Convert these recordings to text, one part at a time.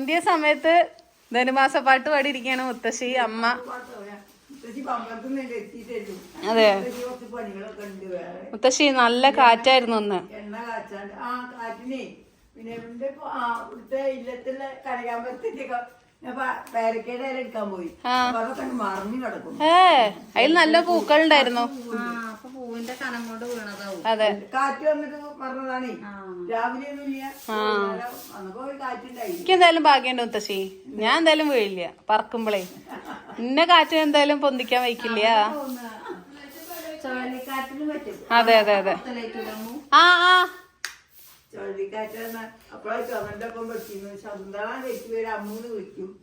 അന്ത്യ സമയത്ത് ധനുമാസ പാട്ട് പാടിയിരിക്കുകയാണ് മുത്തശ്ശി അമ്മ. അതെ. മുത്തശ്ശി നല്ല കാറ്റായിരുന്നു ഒന്ന് പിന്നെ ഇവിടുത്തെ ഇല്ലത്തിലെ കനകാമ്പരത്തിന്റെ ഏ അതിൽ നല്ല പൂക്കൾ ഉണ്ടായിരുന്നു പൂവിന്റെ കനം കൊണ്ട് വീണതാവും. അതെ. കാറ്റ് വന്നിട്ട് പറഞ്ഞതാണേ. രാവിലെ എനിക്ക് എന്തായാലും ഭാഗ്യമുണ്ട് മുത്തശ്ശി. ഞാൻ എന്തായാലും വീഴില്ല. പറക്കുമ്പോളേ. ഇന്ന കാറ്റ് എന്തായാലും പൊന്തിക്കാൻ വയ്ക്കില്ല. അതെ അതെ അതെ. ആ ആ.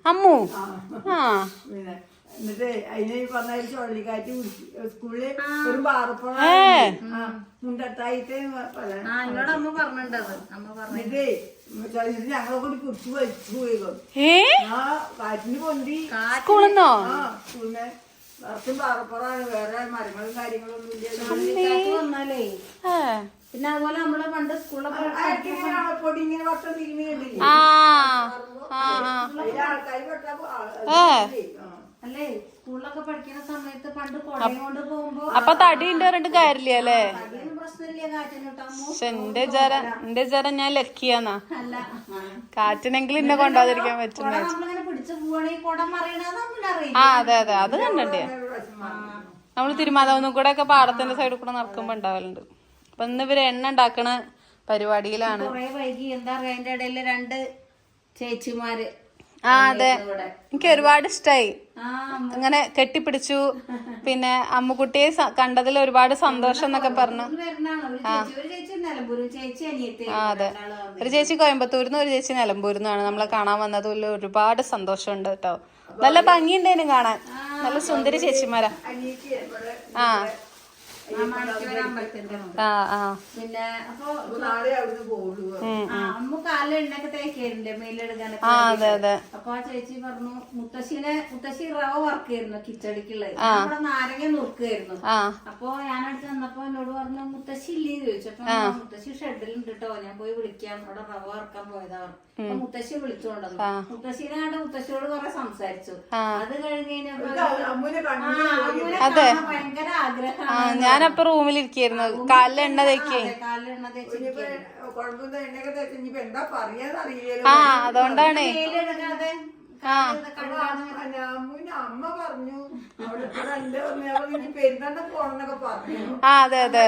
അമ്മു ആ. എന്നിട്ട് അതിന് ഈ പറഞ്ഞ ഒരു ചുഴലിക്കാറ്റ് പിടിച്ച് സ്കൂളിൽ ഒരു പാറപ്പുഴ മുണ്ടത്തായിട്ട് പറയാം ആ എന്നോട് അമ്മ പറഞ്ഞിട്ടത് അമ്മ പറഞ്ഞു എന്നിട്ടേ ചുഴലിട്ട് ഞങ്ങളെ കൂടി കുറിച്ച് വലിച്ചു പോയിക്കോ. ആ കാറ്റിന് പൊന്തി. സ്കൂളിന്നോ? ആ സ്കൂളിനെ നിറച്ചും പാറപ്പുറാണ് വേറെ മരങ്ങളും കാര്യങ്ങളും ഒന്നും ഇല്ല വന്നാലേ. പിന്നെ അതുപോലെ നമ്മൾ പണ്ട് സ്കൂളിലൊക്കെ ആ ആ ആ അല്ലേ? സ്കൂളിലൊക്കെ പഠിക്കുന്ന സമയത്ത് പണ്ട് കുടയും കൊണ്ട് പോകുമ്പോ അപ്പൊ തടി ഉണ്ട് പറഞ്ഞിട്ട് കാര്യമില്ല അല്ലേ? പക്ഷെ എന്റെ ജര എന്റെ ജര ഞാൻ ലക്കിയാന്നാ. അല്ല. കാറ്റിനെങ്കിലും എന്നെ കൊണ്ടാതിരിക്കാൻ പറ്റുന്ന ആ അതെ അതെ. അത് കണ്ടിട്ടേ നമ്മൾ തിരുമാതാവുന്ന കൂടെ ഒക്കെ പാടത്തിന്റെ സൈഡിൽ കൂടെ നടക്കുമ്പോ ഉണ്ടാവലുണ്ട്. അപ്പൊ ഇന്ന് ഇവർ എണ്ണ ഉണ്ടാക്കണ പരിപാടിയിലാണ്. വൈകി. എന്താ പറയാ അതിന്റെ ഇടയിൽ രണ്ട് ചേച്ചിമാര് ആ അതെ. എനിക്ക് ഒരുപാട് ഇഷ്ടായി. അങ്ങനെ കെട്ടിപ്പിടിച്ചു. പിന്നെ അമ്മുക്കുട്ടിയെ കണ്ടതിൽ ഒരുപാട് സന്തോഷം എന്നൊക്കെ പറഞ്ഞു. ആ. അതെ. ഒരു ചേച്ചി കോയമ്പത്തൂരിന്ന് ഒരു ചേച്ചി നിലമ്പൂരിന്നാണ്. നമ്മളെ കാണാൻ വന്നതിൽ ഒരുപാട് സന്തോഷമുണ്ട് കേട്ടോ. നല്ല ഭംഗിയുണ്ടേനും കാണാൻ. നല്ല സുന്ദരി ചേച്ചിമാരാ. ആ. ആ ആ. പിന്നെ അപ്പൊ ആ, അമ്മ കാലിൽ എണ്ണയൊക്കെ തേക്കായിരുന്നില്ലേ മേലെടുക്കാനൊക്കെ ആ അതെ അതെ. അപ്പൊ ആ ചേച്ചി പറഞ്ഞു മുത്തശ്ശിനെ മുത്തശ്ശി റവ വറക്കായിരുന്നു കിച്ചടിക്കുള്ളത്. നമ്മുടെ നാരങ്ങ നുറുക്കായിരുന്നു ആ. അപ്പൊ ഞാനടുത്ത് വന്നപ്പോ എന്നോട് പറഞ്ഞു മുത്തശ്ശി ഇല്ലേ? ചോദിച്ചു. അപ്പൊ മുത്തശ്ശി ഷെഡിലുണ്ട് കേട്ടോ ഞാൻ പോയി വിളിക്കാം അവിടെ റവ വറക്കാൻ പോയതാ പറഞ്ഞു. അപ്പൊ മുത്തശ്ശി വിളിച്ചോണ്ടു മുത്തശ്ശിനെ കണ്ട് മുത്തശ്ശിയോട് കൊറേ സംസാരിച്ചു. അത് കഴിഞ്ഞ് കഴിഞ്ഞപ്പോ കണ്ടു ആ, അമ്മുവിനെ കാണാൻ ഭയങ്കര ആഗ്രഹമാണ്. ആ ഞാനപ്പൊ റൂമിലിരിക്കായിരുന്നു. കാലിൽ എണ്ണ തേക്കേ. ആ അതുകൊണ്ടാണ്. അമ്മ പറഞ്ഞു. ആ അതെ അതെ.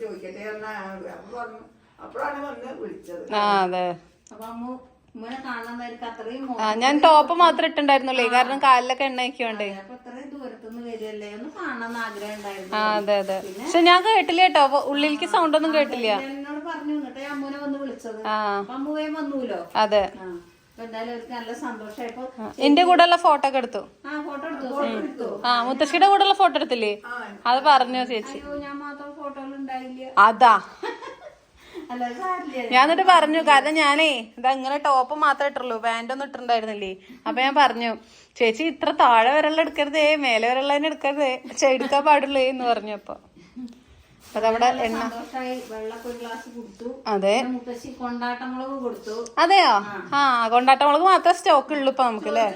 ചോദിക്കട്ടെ? അപ്പോഴാണ് വന്ന് വിളിച്ചത്. ആ അതെ. അപ്പൊ അമ്മ ആ ഞാൻ ടോപ്പ് മാത്രം ഇട്ടുണ്ടായിരുന്നുള്ളേ കാരണം കാലിലൊക്കെ എണ്ണ ഉണ്ടായിരുന്നു. ആ അതെ അതെ. പക്ഷെ ഞാൻ കേട്ടില്ല കേട്ടോ. ഉള്ളിലേക്ക് സൗണ്ട് ഒന്നും കേട്ടില്ല. അതെ. എന്റെ കൂടെ ഉള്ള ഫോട്ടോ ഒക്കെ എടുത്തു. ആ മുത്തശ്ശിയുടെ കൂടെ ഉള്ള ഫോട്ടോ എടുത്തില്ലേ അത് പറഞ്ഞു ചേച്ചി. അതാ. ഞാൻ എന്നിട്ട് പറഞ്ഞു കാരണം ഞാനേ ഇതാ ഇങ്ങനെ ടോപ്പ് മാത്രമേ ഇട്ടുള്ളൂ പാന്റ് ഒന്നും ഇട്ടിട്ടുണ്ടായിരുന്നില്ലേ? അപ്പൊ ഞാൻ പറഞ്ഞു ചേച്ചി ഇത്ര താഴെ വരെയുള്ള എടുക്കരുതേ മേലെ വരെയുള്ള എടുക്കരുതേ പക്ഷെ എടുക്കാൻ പാടുള്ളേ എന്ന് പറഞ്ഞു അപ്പൊ. അതവിടെ എണ്ണ. സന്തോഷമായി ഗ്ലാസ് കൊടുത്തു. അതെ. അതെയോ? ആ. കൊണ്ടാട്ടമുളക് മാത്രം സ്റ്റോക്ക് ഉള്ളു ഇപ്പൊ നമുക്ക് അല്ലേ?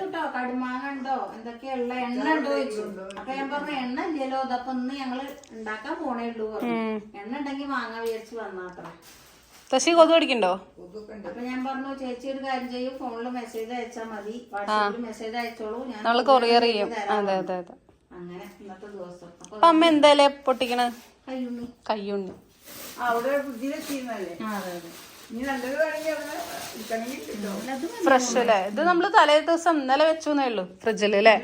ശശി കൊതു കടിക്കണ്ടോ അപ്പൊ ഞാൻ പറഞ്ഞു ചേച്ചി ഒരു കാര്യം ചെയ്യും ഫോണിൽ മെസ്സേജ് അയച്ചാൽ മതി. വാട്സാപ്പിൽ മെസ്സേജ് അയച്ചോളൂ. ഞാൻ നമ്മൾ കൊറിയർ ചെയ്യും. അതെ അതെ അതെ. അപ്പൊ അമ്മ എന്തായാലും പൊട്ടിക്കണ? കയ്യുണ്ണി. കയ്യുണ്ണി. ആ, അവിടെ അതെ അതെ. ഫ്രഷ് അല്ലേ? ഇത് നമ്മൾ തലേ ദിവസം ഇന്നലെ വെച്ചു എന്നേ ഉള്ളൂ ഫ്രിഡ്ജിൽ അല്ലേ?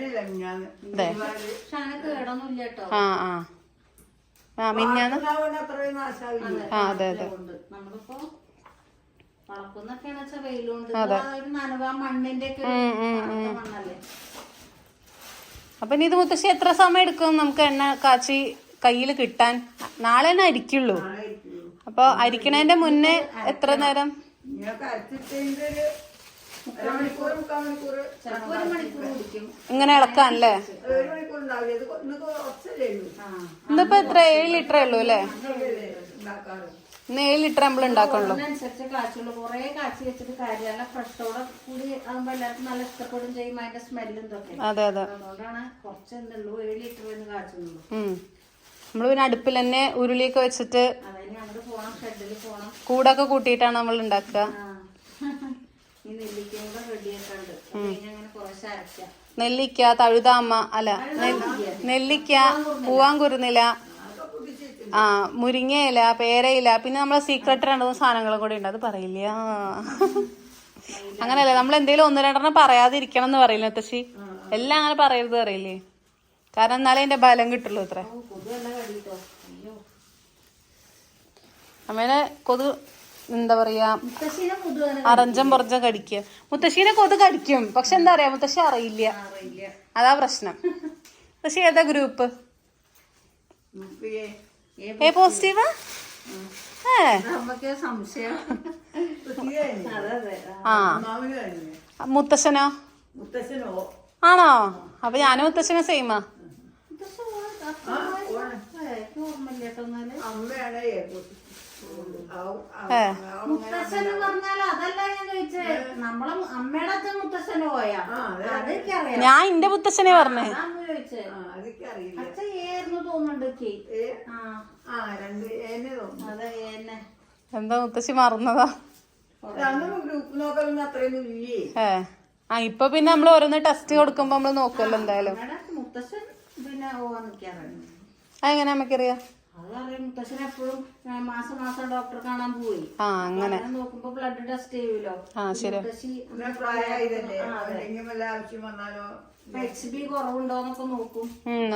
ആ ആ. ആ മിന്നാന്ന് ആ അതെ അതെ. ഉണ്ട്. നമ്മളിപ്പോ വളക്കുന്നൊക്കെയാന്ന് വെച്ചാൽ വെയിലുണ്ട്. ആ ഒരു നനവ മണ്ണിന്റെ ഒക്കെ ഒരു മണ്ണല്ലേ? അപ്പൊ ഇനി ഇത് മുത്തശ്ശി എത്ര സമയം എടുക്കും? നമുക്ക് എണ്ണ കാച്ചി കയ്യിൽ കിട്ടാൻ നാളെ തന്നെ അരിക്കുള്ളൂ അപ്പൊ അരിക്കണേന്റെ മുന്നേ എത്ര നേരം? ഇങ്ങനെ ഇളക്കാനല്ലേ? ഇന്നിപ്പോ എത്ര? ഏഴ് ലിറ്ററേ ഉള്ളൂ അല്ലേ? ഇന്ന് ഏഴ് ലിറ്റർ നമ്മൾ ഉണ്ടാക്കുള്ളൂ. അതെ അതെ. നമ്മൾ പിന്നെ അടുപ്പിൽ തന്നെ ഉരുളിയൊക്കെ വെച്ചിട്ട് കൂടൊക്കെ കൂട്ടിയിട്ടാണ് നമ്മൾ ഉണ്ടാക്കുക നെല്ലിക്ക തഴുതാമ്മ അല്ല നെല്ലിക്ക പൂവാങ്കുരുന്നില ആ മുരിങ്ങയില പേരയില പിന്നെ നമ്മളെ സീക്രട്ട് രണ്ടു മൂന്ന് സാധനങ്ങളും കൂടി ഉണ്ട്. അത് പറയില്ല. അങ്ങനെയല്ലേ നമ്മൾ എന്തെങ്കിലും ഒന്ന് രണ്ടെണ്ണം പറയാതിരിക്കണം എന്ന് പറയില്ല മുത്തശ്ശി? എല്ലാം അങ്ങനെ പറയരുത് പറയില്ലേ? കാരണം എന്നാലേ എന്റെ ബലം കിട്ടുള്ളൂ ഇത്ര. അമ്മേനെ കൊതു എന്താ പറയാ? അറഞ്ചം പുറഞ്ചം കടിക്കുക മുത്തശ്ശീനെ കൊതു കടിക്കും. പക്ഷെ എന്താ പറയാ മുത്തശ്ശി അറിയില്ല. അതാ പ്രശ്നം. മുത്തശ്ശി ഏതാ ഗ്രൂപ്പ്? ഏ പോസിറ്റീവ്? ആ. മുത്തശ്ശനോ? ആണോ? അപ്പൊ ഞാനും മുത്തശ്ശനെ സെയിമാ മുത്തശ്ശി ഓ- അത്ര വയസ്സ് ഏ, എനിക്ക് ഓർമ്മയില്ല കേട്ടോ എന്നാൽ അമ്മയാണ്. പറഞ്ഞാൽ അതല്ല ഞാൻ ചോദിച്ചേ. നമ്മളെ അമ്മയുടെ അച്ഛൻ മുത്തശ്ശന് പോയാ? അതൊക്കെ അറിയാം. ഞാൻ എന്റെ മുത്തശ്ശനെ പറഞ്ഞേ. ചോദിച്ചേ. അച്ഛൻ ഏന്ന് തോന്നുന്നുണ്ട് അതെ എന്താ മുത്തശ്ശി മറന്നതാ? ആ ഇപ്പൊ പിന്നെ നമ്മൾ ഓരോന്ന് ടെസ്റ്റ് കൊടുക്കുമ്പോ നമ്മൾ നോക്കുമല്ലോ എന്തായാലും. മുത്തശ്ശൻ പിന്നെ പോവാൻ നിൽക്കാറുണ്ട് അതെങ്ങനെ നമുക്കറിയാം? അതറിയാം മുത്തശ്ശൻ എപ്പോഴും മാസം മാസം ഡോക്ടറെ കാണാൻ പോയി. ആ അങ്ങനെ. നോക്കുമ്പോ ബ്ലഡ് ടെസ്റ്റ് ചെയ്യുമല്ലോ ആ ശരി മുത്തശ്ശി ആവശ്യം വന്നാലോ? എച്ച് ബി കുറവുണ്ടോന്നൊക്കെ നോക്കും.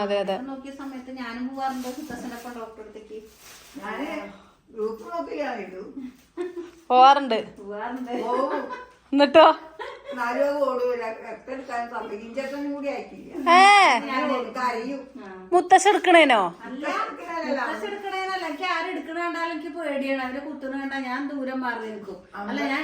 അതെ അതെ. നോക്കിയ സമയത്ത് ഞാനും പോവാറുണ്ട് മുത്തശ്ശനൊക്കെ ഡോക്ടറെ അടുത്തേക്ക്. ഞാൻ ഗ്രൂപ്പ് നോക്കില്ലാണിട്ടു പോവാറുണ്ട്. പോവാറുണ്ട്. എന്നിട്ടോ? ഏ. മുത്തശ്ശ എടുക്കണേനോ? പേടിയാണ്. അവരെ കുത്തുന്ന കണ്ടാ ഞാൻ ദൂരം മാറി നിൽക്കും. അല്ല ഞാൻ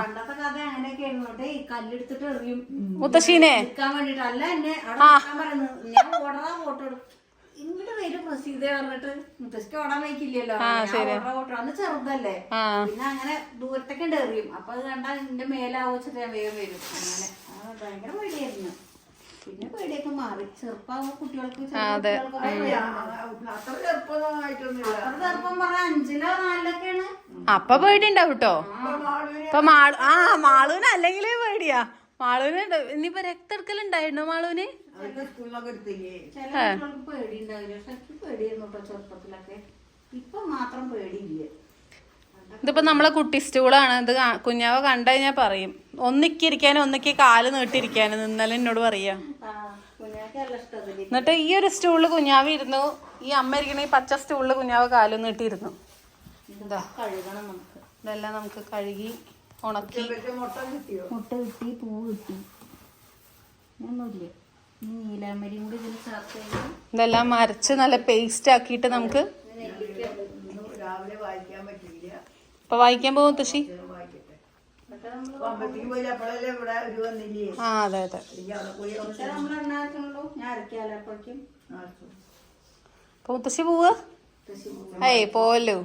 പണ്ടത്തെ കഥ അങ്ങനെയൊക്കെ ഈ കല്ലെടുത്തിട്ട് എറിയും. മുത്തശ്ശീനെ? എടുക്കാൻ വേണ്ടിട്ട് അല്ല എന്നെ അവിടെ നിൽക്കാൻ പറയുന്നു ഞാൻ ഓടറാ ഫോട്ടോ എടുക്കും. ഇങ്ങോട്ട് വരും പ്രസീത പറഞ്ഞിട്ട്. മുത്തശ്ശിക്ക് ഓടാൻ വയ്ക്കില്ലല്ലോ അന്ന് ചെറുതല്ലേ. പിന്നെ അങ്ങനെ ദൂരത്തേക്ക് എറിയും. അപ്പൊ അത് കണ്ടാൽ എന്റെ മേലാവച്ചിട്ട് ഞാൻ വേഗം വരും. അങ്ങനെ. ആ, ഭയങ്കര പേടിയായിരുന്നു. പിന്നെ പേടിയൊക്കെ മാറി. ചെറുപ്പാവുമ്പോ കുട്ടികൾക്ക് ചെറിയ അത്ര ചെറുപ്പമൊന്നും അത്ര ചെറുപ്പം പറഞ്ഞ അഞ്ചിലോ നാലിലൊക്കെയാണ്. അപ്പൊ പേടി ഉണ്ടാവും കേട്ടോ ഇപ്പൊ മാളു ആ മാളൂന അല്ലെങ്കിലേ പേടിയാ. ഉണ്ട്. ഇനിയിപ്പോ രക്തം എടുക്കലുണ്ടായിരുന്നോ പേടിയില്ല. ഇതിപ്പോ നമ്മളെ കുട്ടി സ്റ്റൂളാണ്. ഇത് കുഞ്ഞാവ കണ്ടു കഴിഞ്ഞാൽ പറയും. ഒന്നിക്കിരിക്കാനും ഒന്നിക്ക് കാൽ നീട്ടിരിക്കാനും ഇന്നലെ എന്നോട് പറയാ. എന്നിട്ട് ഈ ഒരു സ്റ്റൂളിൽ കുഞ്ഞാവ് ഇരുന്നു. ഈ അമ്മ ഇരിക്കണ ഈ പച്ച സ്റ്റൂളിൽ കുഞ്ഞാവ് കാൽ നീട്ടിയിരുന്നു. എന്താ കഴുകണം നമുക്ക്. ഇതെല്ലാം നമുക്ക് കഴുകി ഉണക്കി. മുട്ട കിട്ടി പൂ കിട്ടി. ഒന്നുമില്ല ഈ നീലാമരിയും കൂടി ഇതിൽ ചേർത്ത് കഴിഞ്ഞാൽ ഇതെല്ലാം മരച്ച് നല്ല പേസ്റ്റ് ആക്കിയിട്ട് നമുക്ക് രാവിലെ വായിക്കാൻ പറ്റില്ല ഇപ്പൊ വായിക്കാൻ പോകും തുഷി. ആ അതെ അതെ. അപ്പൊ മുത്തശ്ശി പോവുക. ഏയ് പോലു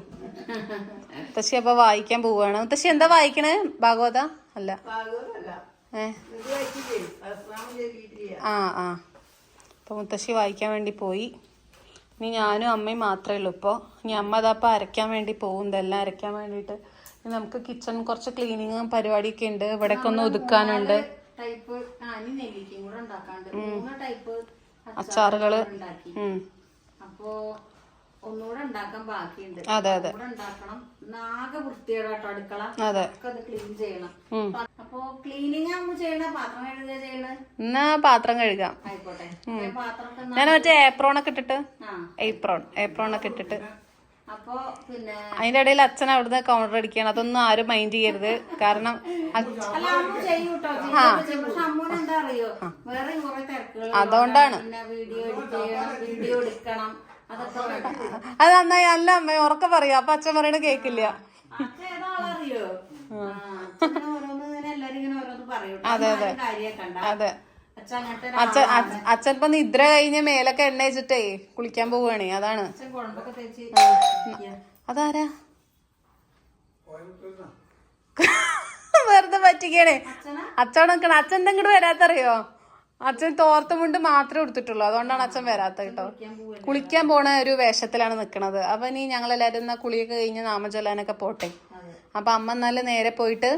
മുത്തശ്ശി അപ്പൊ വായിക്കാൻ പോവാണ്. മുത്തശ്ശി എന്താ വായിക്കണേ? ഭാഗവത? അല്ല. ആ ആ. അപ്പൊ മുത്തശ്ശി വായിക്കാൻ വേണ്ടി പോയി. ഇനി ഞാനും അമ്മയും മാത്രമേ ഉള്ളൂ ഇപ്പോൾ ഇനി അമ്മ അതപ്പോൾ അരയ്ക്കാൻ വേണ്ടി പോകും ഇതെല്ലാം അരയ്ക്കാൻ വേണ്ടിയിട്ട്. നമുക്ക് കിച്ചൺ കുറച്ച് ക്ലീനിങ്ങും പരിപാടിയൊക്കെ ഉണ്ട്. ഇവിടേക്ക് ഒന്ന് ഒതുക്കാനുണ്ട്. അച്ചാറുകൾ. അപ്പോ ഒന്നുകൂടെ ഉണ്ടാക്കാൻ ബാക്കിയുണ്ട്. അതെ അതെ. അടുക്കള. അതെ. ക്ലീൻ ചെയ്യണം. ഉം. അപ്പൊ- അപ്പൊ ക്ലീനിങ് ആകുമ്പോ ചെയ്യണ? പാത്രം കഴുകുക ചെയ്യണ? എന്നാ പാത്രം കഴുകാം. ആയിക്കോട്ടെ. ഞാൻ മറ്റേ ഏപ്രോൺ ഒക്കെ ഇട്ടിട്ട്. ആ. ഏപ്രോൺ ഒക്കെ ഇട്ടിട്ട്. അപ്പോ പിന്നെ അതിന്റെ ഇടയിൽ അച്ഛൻ അവിടുന്ന് കൗണ്ടർ അടിക്കുകയാണ്. അതൊന്നും ആരും മൈൻഡ് ചെയ്യരുത്. കാരണം അതുകൊണ്ടാണ്. വീഡിയോ എടുക്കണം. അത് നന്നായി അല്ല അമ്മ ഉറക്കെ പറയാ. അപ്പൊ അച്ഛൻ പറയണ കേക്കില്ല. അതെ അതെ. അതെ. അച്ഛൻ അച്ഛൻ അച്ഛ- അച്ഛൻ ഇപ്പൊ നിദ്ര കഴിഞ്ഞ മേലൊക്കെ എണ്ണ വെച്ചിട്ടേ കുളിക്കാൻ പോവുകയാണേ അതാണ്. അച്ഛൻ കുഴമ്പൊക്കെ തേച്ച് അതാരാ? വെറുതെ പറ്റിക്കണേ. അച്ഛനൊക്കെ അച്ഛൻ നിക്കണ. അച്ഛൻ എന്തെങ്കിലും വരാത്തറിയോ? അച്ഛൻ തോർത്ത മുണ്ട് മാത്രമേ എടുത്തിട്ടുള്ളൂ അതുകൊണ്ടാണ് അച്ഛൻ വരാത്ത കേട്ടോ. കുളിക്കാൻ പോണ ഒരു വേഷത്തിലാണ് നിക്കണത്. അപ്പൊ ഇനി ഞങ്ങൾ എല്ലാരും എന്നാ കുളിയൊക്കെ കഴിഞ്ഞ് നാമചൊല്ലാനൊക്കെ പോട്ടെ. അപ്പൊ അമ്മ എന്നാലും നേരെ പോയിട്ട്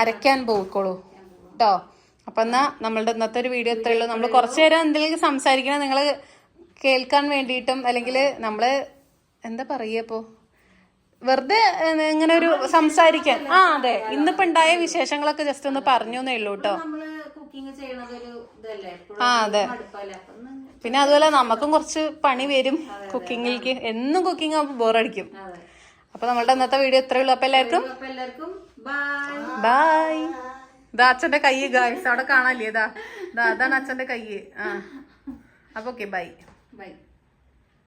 അരയ്ക്കാൻ പോയിക്കോളൂ. കേട്ടോ അപ്പൊ എന്നാ നമ്മളുടെ ഇന്നത്തെ ഒരു വീഡിയോ ഇത്രയേ ഉള്ളൂ. നമ്മൾ കുറച്ചു നേരം എന്തെങ്കിലും സംസാരിക്കണം. നിങ്ങൾ കേൾക്കാൻ വേണ്ടിയിട്ടും അല്ലെങ്കിൽ നമ്മൾ എന്താ പറയപ്പോ വെറുതെ ഇങ്ങനെ ഒരു സംസാരിക്കാൻ. ആ അതെ. ഇന്നിപ്പോ ഉണ്ടായ വിശേഷങ്ങളൊക്കെ ജസ്റ്റ് ഒന്ന് പറഞ്ഞു എന്നേ ഉള്ളൂ കേട്ടോ കുക്കിംഗ് ചെയ്യണത് ഒരു ഇതല്ലേ? ആ അതെ. പിന്നെ അതുപോലെ നമുക്കും കുറച്ച് പണി വരും കുക്കിങ്ങിലേക്ക്. എന്നും കുക്കിംഗ് ആകുമ്പോൾ ബോറടിക്കും. അപ്പൊ നമ്മളുടെ ഇന്നത്തെ വീഡിയോ ഇത്രേ ഉള്ളൂ. അപ്പൊ എല്ലാവർക്കും ബൈ ഇതാ അച്ഛന്റെ കൈ ഗായ്സ് അവിടെ കാണാല്ലേ ഇതാ. ഇതാ അതാണ് അച്ഛന്റെ കൈ. ആ. അപ്പൊ ഓക്കെ ബൈ ബൈ